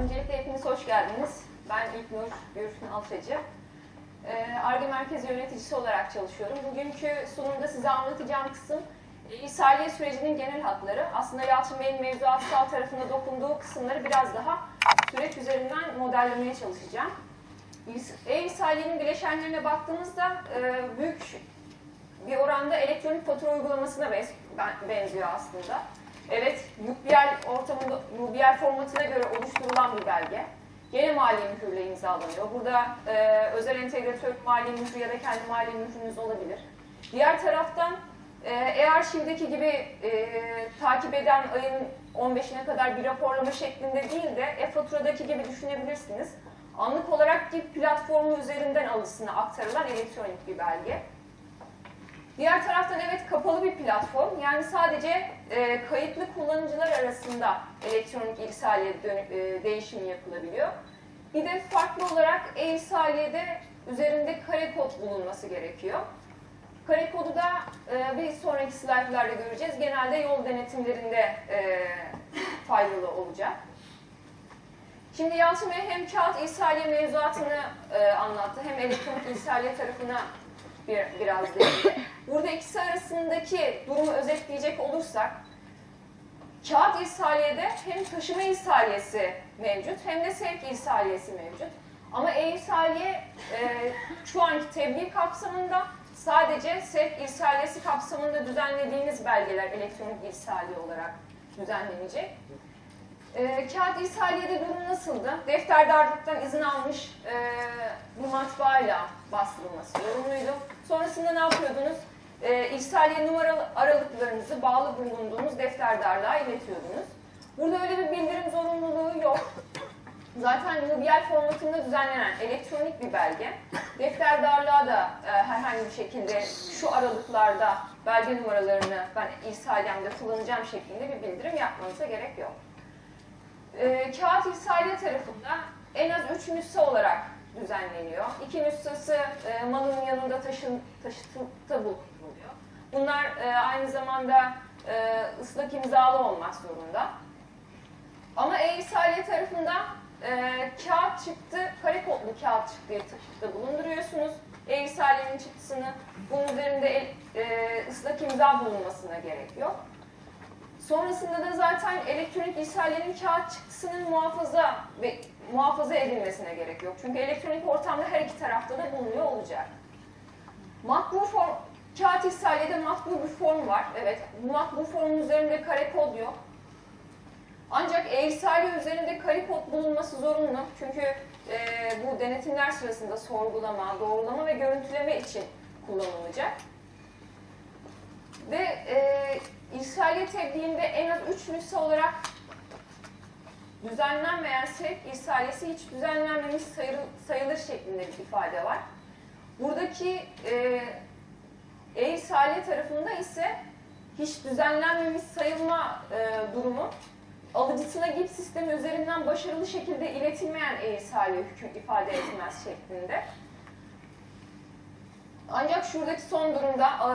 Öncelikle hepiniz hoş geldiniz. Ben İlknur Gürfün Alçacı. Ee, ARGE Merkezi Yöneticisi olarak çalışıyorum. Bugünkü sunumda size anlatacağım kısım e, İsaliye sürecinin genel hatları. Aslında Yalçın Bey'in mevzuatsal tarafında dokunduğu kısımları biraz daha süreç üzerinden modellemeye çalışacağım. E-İsaliye'nin bileşenlerine baktığımızda e, büyük bir oranda elektronik fatura uygulamasına benziyor aslında. Evet, UBL ortamında, UBL formatına göre oluşturulan bir belge. Gene mali mühürle imzalanıyor. Burada e, özel entegratör mali mührü ya da kendi mali mührünüz olabilir. Diğer taraftan e, e-arşivdeki gibi e, takip eden ayın 15'ine kadar bir raporlama şeklinde değil de e-faturadaki gibi düşünebilirsiniz. Anlık olarak GİP platformu üzerinden alısına aktarılan elektronik bir belge. Diğer taraftan evet kapalı bir platform. Yani sadece e, kayıtlı kullanıcılar arasında elektronik irsaliye dönü- e, değişimi yapılabiliyor. Bir de farklı olarak e-irsaliyede üzerinde kare kod bulunması gerekiyor. Kare kodu da e, bir sonraki slaytlarda göreceğiz. Genelde yol denetimlerinde e, faydalı olacak. Şimdi Yalçın Bey hem kağıt irsaliye mevzuatını e, anlattı hem elektronik irsaliye tarafına bir, biraz değindi. Burada ikisi arasındaki durumu özetleyecek olursak, kağıt irsaliyede hem taşıma irsaliyesi mevcut hem de sevk irsaliyesi mevcut. Ama e-irsaliye e, şu anki tebliğ kapsamında sadece sevk irsaliyesi kapsamında düzenlediğiniz belgeler elektronik irsaliye olarak düzenlenecek. E, kağıt irsaliyede durum nasıldı? Defterdarlıktan izin almış e, bir matbaayla bastırılması zorunluydu. Sonrasında ne yapıyordunuz? E, irsaliye numaralı aralıklarınızı bağlı bulunduğunuz defterdarlığa iletiyordunuz. Burada öyle bir bildirim zorunluluğu yok. Zaten UBL formatında düzenlenen elektronik bir belge. Defterdarlığa da e, herhangi bir şekilde şu aralıklarda belge numaralarını ben irsaliyemde kullanacağım şeklinde bir bildirim yapmanıza gerek yok. E, kağıt irsaliye tarafında en az 3 nüsha olarak düzenleniyor. İki nüshası e, malın yanında taşın, taşıtıda bulunuyor. Bunlar e, aynı zamanda e, ıslak imzalı olmak zorunda. Ama e-irsaliye tarafında e, kağıt çıktı, kare kodlu kağıt çıktığı taşıtta bulunduruyorsunuz. E-irsaliyenin çıktısını bunun üzerinde e, ıslak imza bulunmasına gerek yok. Sonrasında da zaten elektronik irsaliyenin kağıt çıktısının muhafaza ve muhafaza edilmesine gerek yok. Çünkü elektronik ortamda her iki tarafta da bulunuyor olacak. Matbu form, kağıt irsaliyede matbu bir form var. Evet, bu matbu formun üzerinde kare kod yok. Ancak e-irsaliye üzerinde kare kod bulunması zorunlu. Çünkü e, bu denetimler sırasında sorgulama, doğrulama ve görüntüleme için kullanılacak. Ve e, irsaliye tebliğinde en az 3 nüsha olarak düzenlenmeyen sevk irsaliyesi hiç düzenlenmemiş sayılır, sayılır şeklinde bir ifade var. Buradaki e, e-irsaliye tarafında ise hiç düzenlenmemiş sayılma e, durumu alıcısına GİP sistemi üzerinden başarılı şekilde iletilmeyen e-irsaliye hüküm ifade etmez şeklinde. Ancak şuradaki son durumda e,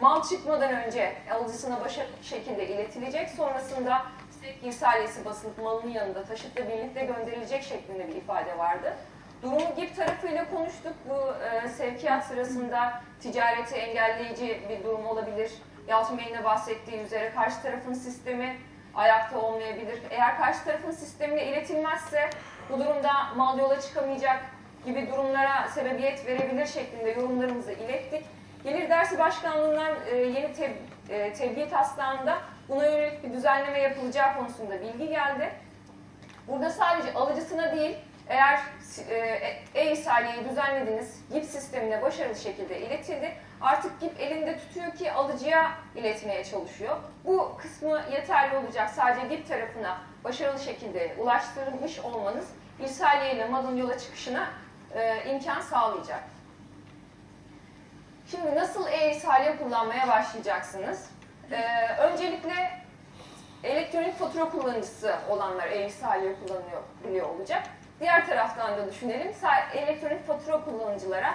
mal çıkmadan önce alıcısına başarılı şekilde iletilecek. Sonrasında sevk irsaliyesi basılıp malın yanında taşıtla birlikte gönderilecek şeklinde bir ifade vardı. Durumu GİP tarafıyla konuştuk. Bu e, sevkiyat sırasında ticareti engelleyici bir durum olabilir. Yalçın Bey'in de bahsettiği üzere karşı tarafın sistemi ayakta olmayabilir. Eğer karşı tarafın sistemine iletilmezse bu durumda mal yola çıkamayacak gibi durumlara sebebiyet verebilir şeklinde yorumlarımızı ilettik. Gelir Dersi Başkanlığı'ndan e, yeni teb e, taslağında buna yönelik bir düzenleme yapılacağı konusunda bilgi geldi. Burada sadece alıcısına değil, eğer e, e-irsaliyeyi düzenlediniz, GİP sistemine başarılı şekilde iletildi. Artık GİP elinde tutuyor ki alıcıya iletmeye çalışıyor. Bu kısmı yeterli olacak. Sadece GİP tarafına başarılı şekilde ulaştırılmış olmanız irsaliye ile malın yola çıkışına e, imkan sağlayacak. Şimdi nasıl e-irsaliye kullanmaya başlayacaksınız? Ee, öncelikle elektronik fatura kullanıcısı olanlar e-irsaliye kullanıyor biliyor olacak. Diğer taraftan da düşünelim. Elektronik fatura kullanıcılara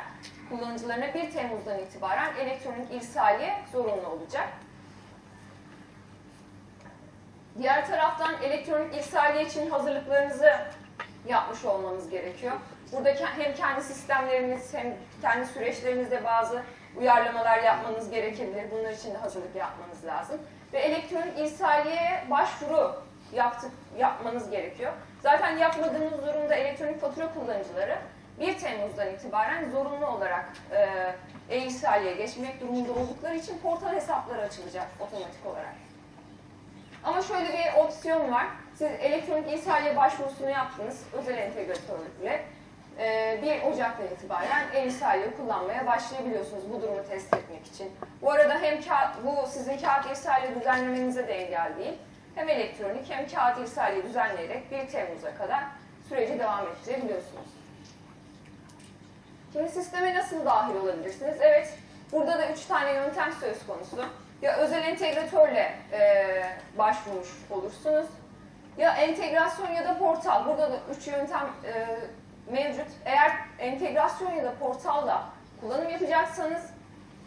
kullanıcılarına 1 Temmuz'dan itibaren elektronik irsaliye zorunlu olacak. Diğer taraftan elektronik irsaliye için hazırlıklarınızı yapmış olmanız gerekiyor. Burada hem kendi sistemleriniz hem kendi süreçlerinizde bazı uyarlamalar yapmanız gerekebilir. Bunlar için de hazırlık yapmanız lazım. Ve elektronik irsaliyeye başvuru yaptık, yapmanız gerekiyor. Zaten yapmadığınız durumda elektronik fatura kullanıcıları 1 Temmuz'dan itibaren zorunlu olarak e, e-irsaliyeye geçmek durumunda oldukları için portal hesapları açılacak otomatik olarak. Ama şöyle bir opsiyon var. Siz elektronik irsaliye başvurusunu yaptınız özel entegratörlükle. Ee, 1 Ocak'tan itibaren e-irsaliye kullanmaya başlayabiliyorsunuz bu durumu test etmek için. Bu arada hem kağıt, bu sizin kağıt irsaliye düzenlemenize de engel değil. Hem elektronik hem kağıt irsaliye düzenleyerek 1 Temmuz'a kadar süreci devam ettirebiliyorsunuz. Şimdi sisteme nasıl dahil olabilirsiniz? Evet, burada da üç tane yöntem söz konusu. Ya özel entegratörle e, başvurmuş olursunuz. Ya entegrasyon ya da portal. Burada da üç yöntem e, mevcut. Eğer entegrasyon ya da portalla kullanım yapacaksanız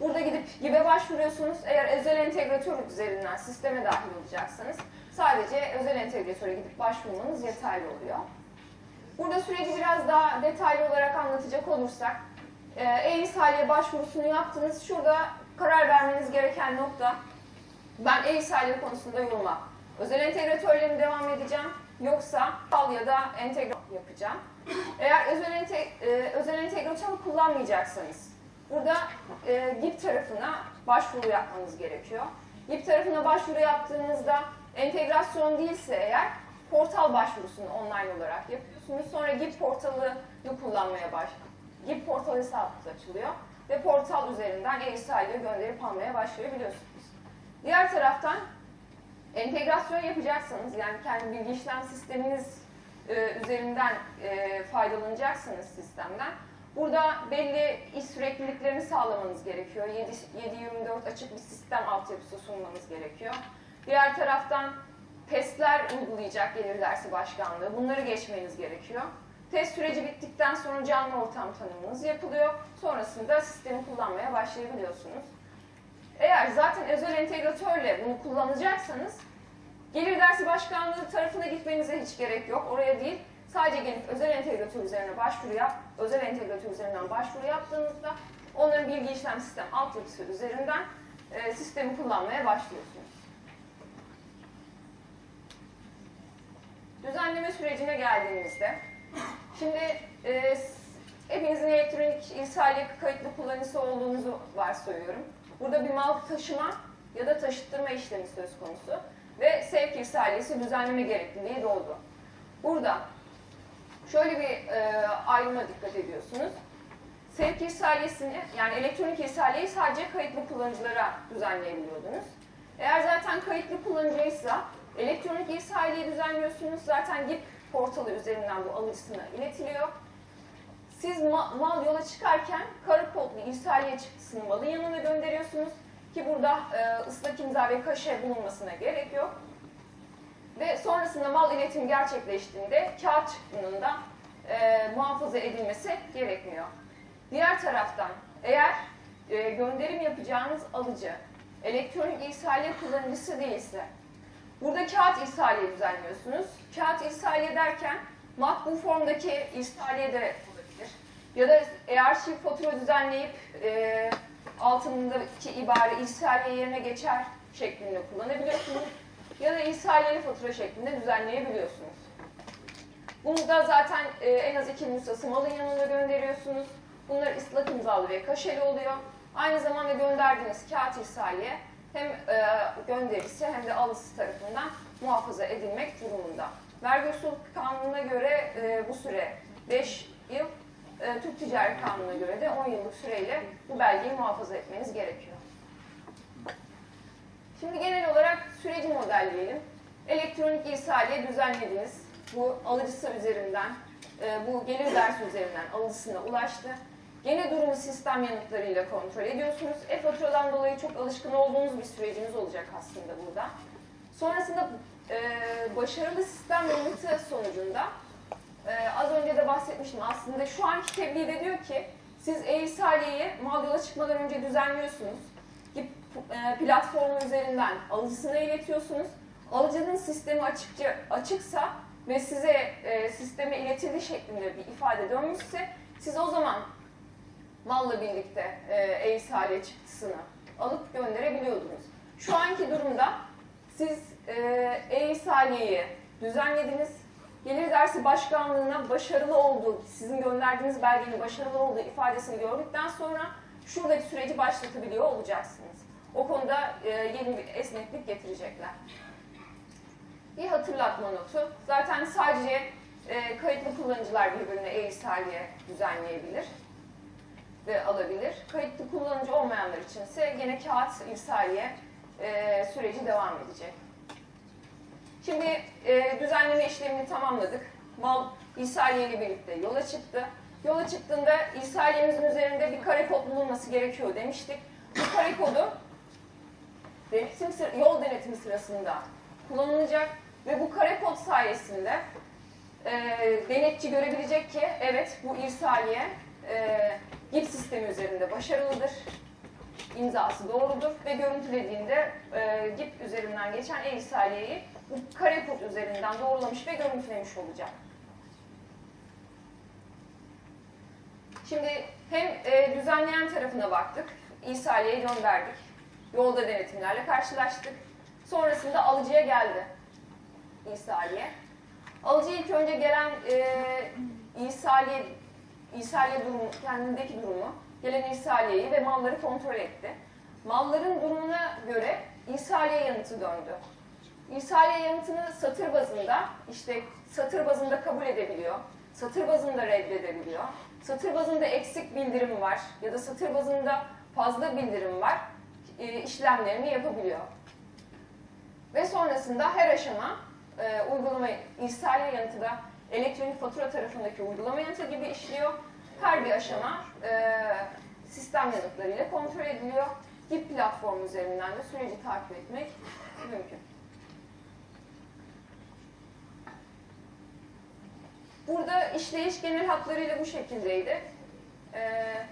burada gidip GİB'e başvuruyorsunuz. Eğer özel entegratör üzerinden sisteme dahil olacaksanız sadece özel entegratöre gidip başvurmanız yeterli oluyor. Burada süreci biraz daha detaylı olarak anlatacak olursak, e, e-İsaliye başvurusunu yaptınız. Şurada karar vermeniz gereken nokta, ben e-İsaliye konusunda yoruma özel entegratörle mi devam edeceğim, yoksa PAL ya da entegre yapacağım. Eğer özel, ente, e, özel entegratör kullanmayacaksanız, burada e, GİP tarafına başvuru yapmanız gerekiyor. GİP tarafına başvuru yaptığınızda entegrasyon değilse eğer, portal başvurusunu online olarak yapıyorsunuz. Sonra GİP portalını kullanmaya baş GİP portal hesabınız açılıyor ve portal üzerinden e-İsrail'e gönderip almaya başlayabiliyorsunuz. Diğer taraftan entegrasyon yapacaksanız yani kendi bilgi işlem sisteminiz e, üzerinden e, faydalanacaksanız sistemden burada belli iş sürekliliklerini sağlamanız gerekiyor. 7-24 açık bir sistem altyapısı sunmanız gerekiyor. Diğer taraftan testler uygulayacak gelir dersi başkanlığı. Bunları geçmeniz gerekiyor. Test süreci bittikten sonra canlı ortam tanımınız yapılıyor. Sonrasında sistemi kullanmaya başlayabiliyorsunuz. Eğer zaten özel entegratörle bunu kullanacaksanız gelir dersi başkanlığı tarafına gitmenize hiç gerek yok. Oraya değil. Sadece gelip özel entegratör üzerine başvuru yap, özel entegratör üzerinden başvuru yaptığınızda onların bilgi işlem sistem altyapısı üzerinden e, sistemi kullanmaya başlıyorsunuz. Düzenleme sürecine geldiğimizde, şimdi e, hepinizin elektronik irsaliye kayıtlı kullanıcısı olduğunuzu varsayıyorum. Burada bir mal taşıma ya da taşıttırma işlemi söz konusu ve sevk irsaliyesi düzenleme gerekliliği doğdu. Burada şöyle bir e, ayrıma dikkat ediyorsunuz. Sevk irsaliyesini yani elektronik irsaliyeyi sadece kayıtlı kullanıcılara düzenleyebiliyordunuz. Eğer zaten kayıtlı kullanıcıysa elektronik irsaliye düzenliyorsunuz. Zaten GİP portalı üzerinden bu alıcısına iletiliyor. Siz ma- mal yola çıkarken kara kodlu irsaliye çıktısını malın yanına gönderiyorsunuz. Ki burada e, ıslak imza ve kaşe bulunmasına gerek yok. Ve sonrasında mal iletimi gerçekleştiğinde kağıt çıktının da e, muhafaza edilmesi gerekmiyor. Diğer taraftan eğer e, gönderim yapacağınız alıcı elektronik irsaliye kullanıcısı değilse burada kağıt irsaliye düzenliyorsunuz. Kağıt irsaliye derken makbul formdaki irsaliye de. Ya da eğer çift fatura düzenleyip e, altındaki ibare irsaliye yerine geçer şeklinde kullanabiliyorsunuz. Ya da irsaliyeli fatura şeklinde düzenleyebiliyorsunuz. Bunu da zaten e, en az iki nüshası malın yanına gönderiyorsunuz. Bunlar ıslak imzalı ve kaşeli oluyor. Aynı zamanda gönderdiğiniz kağıt irsaliye hem e, gönderisi hem de alısı tarafından muhafaza edilmek durumunda. Vergi usul kanununa göre e, bu süre 5 yıl, e, Türk Ticaret Kanunu'na göre de 10 yıllık süreyle bu belgeyi muhafaza etmeniz gerekiyor. Şimdi genel olarak süreci modelleyelim. Elektronik irsaliye düzenlediniz. Bu alıcısı üzerinden, e, bu gelir dersi üzerinden alıcısına ulaştı. Gene durumu sistem yanıtlarıyla kontrol ediyorsunuz. E-faturadan dolayı çok alışkın olduğunuz bir süreciniz olacak aslında burada. Sonrasında e, başarılı sistem yanıtı sonucunda e, az önce de bahsetmiştim aslında şu anki tebliğ de diyor ki siz e-irsaliyeyi mal yola çıkmadan önce düzenliyorsunuz. GİP e, platformu üzerinden alıcısına iletiyorsunuz. alıcının sistemi açıkça açıksa ve size e, sisteme iletildi şeklinde bir ifade dönmüşse siz o zaman malla birlikte e, e-ihsaliye çıktısını alıp gönderebiliyordunuz. Şu anki durumda siz e, e-ihsaliyeyi düzenlediniz. Gelir dersi başkanlığına başarılı olduğu, sizin gönderdiğiniz belgenin başarılı olduğu ifadesini gördükten sonra şuradaki süreci başlatabiliyor olacaksınız. O konuda e, yeni bir esneklik getirecekler. Bir hatırlatma notu. Zaten sadece e, kayıtlı kullanıcılar birbirine e-ihsaliye düzenleyebilir ve alabilir. Kayıtlı kullanıcı olmayanlar içinse gene kağıt irsaliye e, süreci devam edecek. Şimdi e, düzenleme işlemini tamamladık. Mal irsaliye ile birlikte yola çıktı. Yola çıktığında irsaliyemizin üzerinde bir kare kod bulunması gerekiyor demiştik. Bu kare kodu denetim, yol denetimi sırasında kullanılacak ve bu kare kod sayesinde e, denetçi görebilecek ki evet bu irsaliye e, GIP sistemi üzerinde başarılıdır, imzası doğrudur ve görüntülediğinde e, GIP üzerinden geçen e-irsaliyeyi kare kod üzerinden doğrulamış ve görüntülemiş olacak. Şimdi hem e, düzenleyen tarafına baktık, İsaliye'yi gönderdik, yolda denetimlerle karşılaştık. Sonrasında alıcıya geldi İsaliye. Alıcı ilk önce gelen e, İsaliye, İsaliye durumu, kendindeki durumu, gelen İsaliye'yi ve malları kontrol etti. Malların durumuna göre İsaliye yanıtı döndü. İrsaliye yanıtını satır bazında, işte satır bazında kabul edebiliyor, satır bazında reddedebiliyor, satır bazında eksik bildirim var ya da satır bazında fazla bildirim var, e, işlemlerini yapabiliyor. Ve sonrasında her aşama e, uygulama, irsaliye yanıtı da elektronik fatura tarafındaki uygulama yanıtı gibi işliyor. Her bir aşama e, sistem yanıtlarıyla kontrol ediliyor. GIP platformu üzerinden de süreci takip etmek mümkün. Burada işleyiş genel hatlarıyla bu şekildeydi. Ee,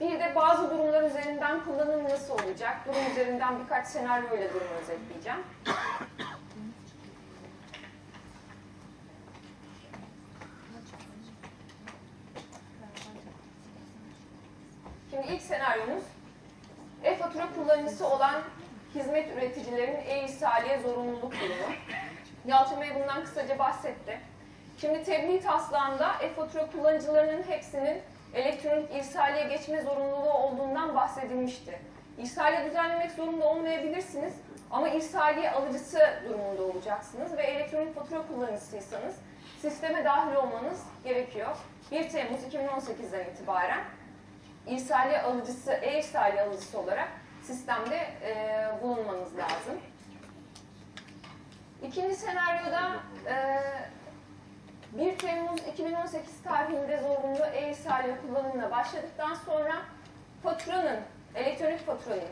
bir de bazı durumlar üzerinden kullanım nasıl olacak? Durum üzerinden birkaç senaryo ile durumu özetleyeceğim. Şimdi ilk senaryomuz e-fatura kullanıcısı olan hizmet üreticilerin e-ihsaliye zorunluluk durumu. Yalçın Bey bundan kısaca bahsetti. Şimdi tebliğ taslağında e-fatura kullanıcılarının hepsinin elektronik irsaliye geçme zorunluluğu olduğundan bahsedilmişti. İrsaliye düzenlemek zorunda olmayabilirsiniz ama irsaliye alıcısı durumunda olacaksınız ve elektronik fatura kullanıcısıysanız sisteme dahil olmanız gerekiyor. 1 Temmuz 2018'den itibaren irsaliye alıcısı, e-irsaliye alıcısı olarak sistemde e, bulunmanız lazım. İkinci senaryoda e, 1 Temmuz 2018 tarihinde zorunlu e-irsaliye kullanımına başladıktan sonra faturanın, elektronik faturanın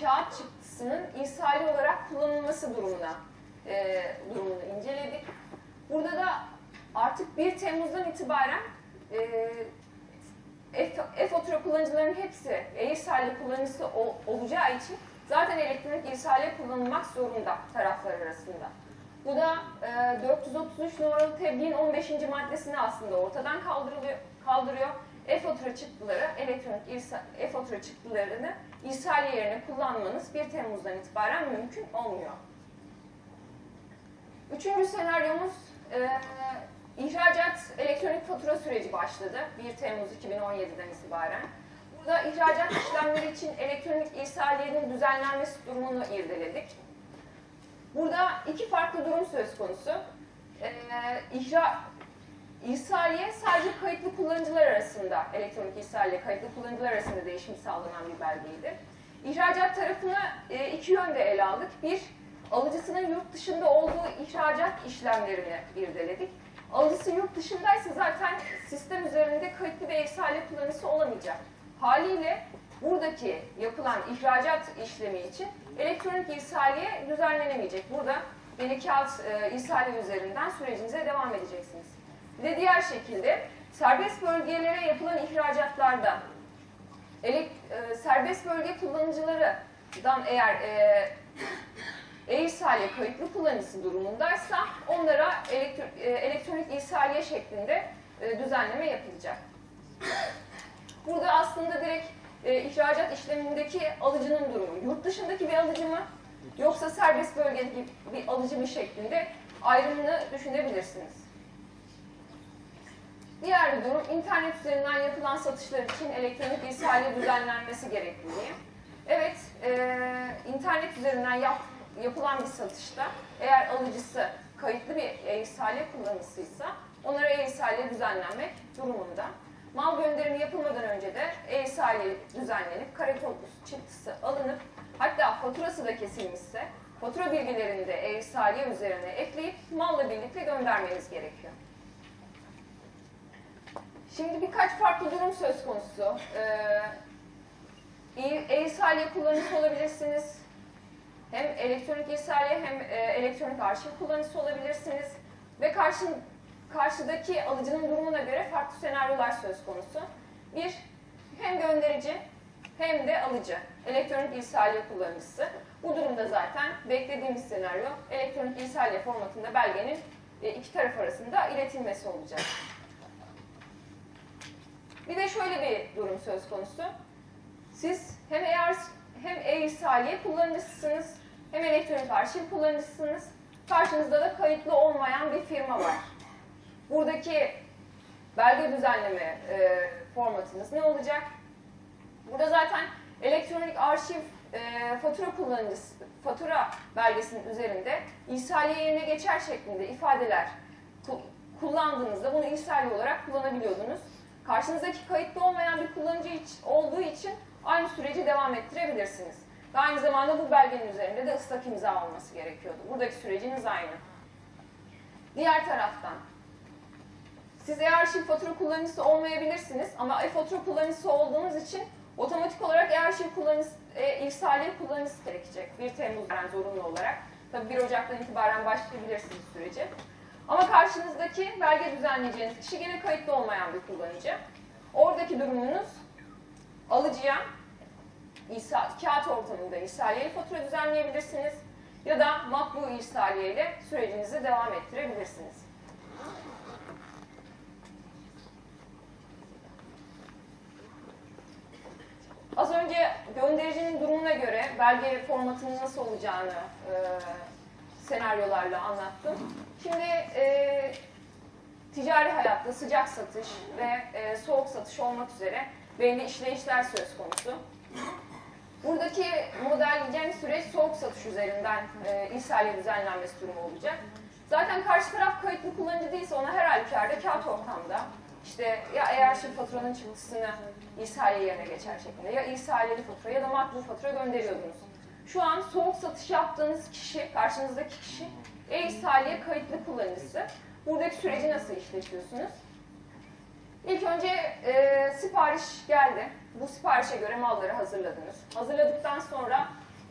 kağıt çıktısının irsali olarak kullanılması durumuna e, durumunu inceledik. Burada da artık 1 Temmuz'dan itibaren e, e- e-fatura kullanıcılarının hepsi e-irsaliye kullanıcısı ol- olacağı için zaten elektronik irsaliye kullanılmak zorunda taraflar arasında. Bu da e, 433 numaralı tebliğin 15. maddesini aslında ortadan kaldırılıyor, kaldırıyor. E-fatura çıktıları, elektronik e-fatura çıktılarını irsaliye yerine kullanmanız 1 Temmuz'dan itibaren mümkün olmuyor. Üçüncü senaryomuz e, ihracat elektronik fatura süreci başladı 1 Temmuz 2017'den itibaren. Burada ihracat işlemleri için elektronik irsaliyenin düzenlenmesi durumunu irdeledik. Burada iki farklı durum söz konusu. Ee, ihra, irsaliye sadece kayıtlı kullanıcılar arasında, elektronik irsaliye kayıtlı kullanıcılar arasında değişim sağlanan bir belgeydi. İhracat tarafını e, iki yönde ele aldık. Bir, alıcısının yurt dışında olduğu ihracat işlemlerini irdeledik. Alıcısı yurt dışındaysa zaten sistem üzerinde kayıtlı bir irsaliye kullanıcısı olamayacak. Haliyle buradaki yapılan ihracat işlemi için elektronik irsaliye düzenlenemeyecek. Burada yeni kağıt e, irsaliye üzerinden sürecinize devam edeceksiniz. De diğer şekilde serbest bölgelere yapılan ihracatlarda elek, e, serbest bölge kullanıcılarından eğer e, e-irsaliye kayıtlı kullanıcısı durumundaysa onlara elektro- e, elektronik irsaliye şeklinde e, düzenleme yapılacak. Burada aslında direkt e, ihracat işlemindeki alıcının durumu, yurt dışındaki bir alıcı mı yoksa serbest bölgedeki bir alıcı mı şeklinde ayrımını düşünebilirsiniz. Diğer bir durum, internet üzerinden yapılan satışlar için elektronik irsaliye düzenlenmesi gerekliliği. Evet, e, internet üzerinden yap, yapılan bir satışta eğer alıcısı kayıtlı bir e-irsaliye kullanıcısıysa onlara e-irsaliye düzenlenmek durumunda. Mal gönderimi yapılmadan önce de e-irsaliye düzenlenip kare kodlusu çıktısı alınıp hatta faturası da kesilmişse fatura bilgilerini de e-irsaliye üzerine ekleyip malla birlikte göndermeniz gerekiyor. Şimdi birkaç farklı durum söz konusu. Ee, e-irsaliye kullanıcısı olabilirsiniz. Hem elektronik irsaliye hem e, elektronik arşiv kullanıcısı olabilirsiniz. Ve karşı, karşıdaki alıcının durumuna göre farklı senaryolar söz konusu. Bir, hem gönderici hem de alıcı. Elektronik irsaliye kullanıcısı. Bu durumda zaten beklediğimiz senaryo elektronik irsaliye formatında belgenin e, iki taraf arasında iletilmesi olacak. Bir de şöyle bir durum söz konusu. Siz hem eğer hem e-irsaliye kullanıcısısınız, hem elektronik arşiv kullanıcısınız. Karşınızda da kayıtlı olmayan bir firma var. Buradaki belge düzenleme e, formatınız ne olacak? Burada zaten elektronik arşiv e, fatura kullanıcısı, fatura belgesinin üzerinde irsaliye yerine geçer şeklinde ifadeler ku- kullandığınızda bunu irsaliye olarak kullanabiliyordunuz. Karşınızdaki kayıtlı olmayan bir kullanıcı iç- olduğu için aynı süreci devam ettirebilirsiniz. Aynı zamanda bu belgenin üzerinde de ıslak imza olması gerekiyordu. Buradaki süreciniz aynı. Diğer taraftan, siz e-arşiv fatura kullanıcısı olmayabilirsiniz ama e-fatura kullanıcısı olduğunuz için otomatik olarak e-arşiv kullanıcısı, e, irsaliye kullanıcısı gerekecek. 1 Temmuz'dan zorunlu olarak. Tabii 1 Ocak'tan itibaren başlayabilirsiniz süreci. Ama karşınızdaki belge düzenleyeceğiniz kişi gene kayıtlı olmayan bir kullanıcı. Oradaki durumunuz alıcıya kağıt ortamında irsaliyeli fatura düzenleyebilirsiniz ya da makbu irsaliye ile sürecinizi devam ettirebilirsiniz. Az önce göndericinin durumuna göre belge formatının nasıl olacağını e, senaryolarla anlattım. Şimdi e, ticari hayatta sıcak satış ve e, soğuk satış olmak üzere belli işleyişler söz konusu. Buradaki modelleyeceğim süreç soğuk satış üzerinden e, irsaliye düzenlenmesi durumu olacak. Zaten karşı taraf kayıtlı kullanıcı değilse ona her halükarda kağıt ortamda işte ya eğer şimdi faturanın çıktısını irsaliye yerine geçer şeklinde ya irsaliyeli fatura ya da makbul fatura gönderiyordunuz. Şu an soğuk satış yaptığınız kişi, karşınızdaki kişi e-irsaliye kayıtlı kullanıcısı. Buradaki süreci nasıl işletiyorsunuz? İlk önce e, sipariş geldi. Bu siparişe göre malları hazırladınız. Hazırladıktan sonra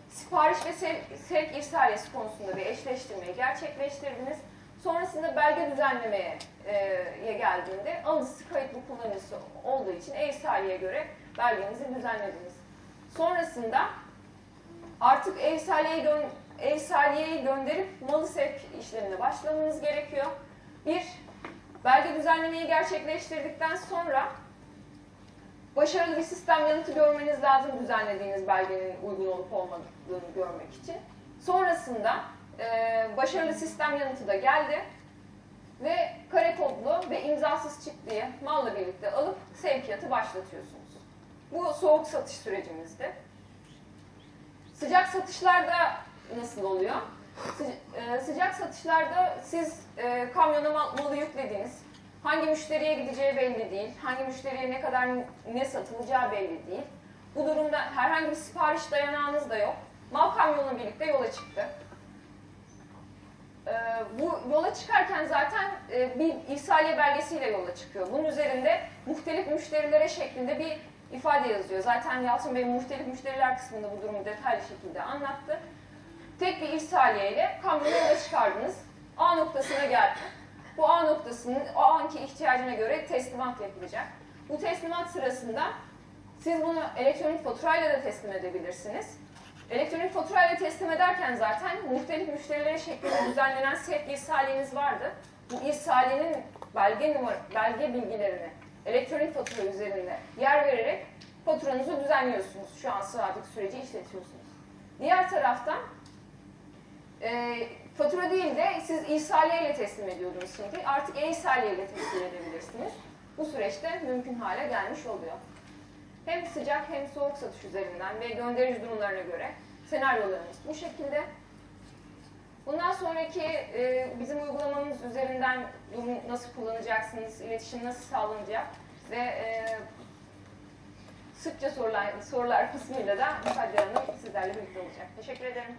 sipariş ve sev- sevk irsaliyesi konusunda bir eşleştirmeyi gerçekleştirdiniz. Sonrasında belge düzenlemeye e, geldiğinde alıcısı kayıtlı kullanıcısı olduğu için e-irsaliyeye göre belgenizi düzenlediniz. Sonrasında artık e-irsaliyeyi gö e-irsaliyeyi gönderip malı sevk işlemine başlamanız gerekiyor. Bir, belge düzenlemeyi gerçekleştirdikten sonra başarılı bir sistem yanıtı görmeniz lazım düzenlediğiniz belgenin uygun olup olmadığını görmek için. Sonrasında e, başarılı sistem yanıtı da geldi ve kare kodlu ve imzasız çıktığı malla birlikte alıp sevkiyatı başlatıyorsunuz. Bu soğuk satış sürecimizde. Sıcak satışlarda nasıl oluyor? E, sıcak satışlarda siz e, kamyona mal- malı yüklediniz. Hangi müşteriye gideceği belli değil. Hangi müşteriye ne kadar ne satılacağı belli değil. Bu durumda herhangi bir sipariş dayanağınız da yok. Mal kamyonla birlikte yola çıktı. Ee, bu yola çıkarken zaten e, bir irsaliye belgesiyle yola çıkıyor. Bunun üzerinde muhtelif müşterilere şeklinde bir ifade yazıyor. Zaten Yalçın Bey muhtelif müşteriler kısmında bu durumu detaylı şekilde anlattı. Tek bir irsaliye ile kamyonu yola çıkardınız. A noktasına geldi. Bu A noktasının o anki ihtiyacına göre teslimat yapılacak. Bu teslimat sırasında siz bunu elektronik faturayla da teslim edebilirsiniz. Elektronik faturayla teslim ederken zaten muhtelif müşterilere şeklinde düzenlenen sevk irsaliyeniz vardı. Bu irsaliyenin belge numara, belge bilgilerini elektronik fatura üzerinde yer vererek faturanızı düzenliyorsunuz. Şu an saatlik süreci işletiyorsunuz. Diğer taraftan e, fatura değil de siz irsaliye ile teslim ediyordunuz şimdi. Artık e-irsaliye ile teslim edebilirsiniz. Bu süreçte mümkün hale gelmiş oluyor. Hem sıcak hem soğuk satış üzerinden ve gönderici durumlarına göre senaryolarımız bu şekilde. Bundan sonraki e, bizim uygulamamız üzerinden bunu nasıl kullanacaksınız, iletişim nasıl sağlanacak ve e, sıkça sorulan sorular kısmıyla da Hacer Hanım sizlerle birlikte olacak. Teşekkür ederim.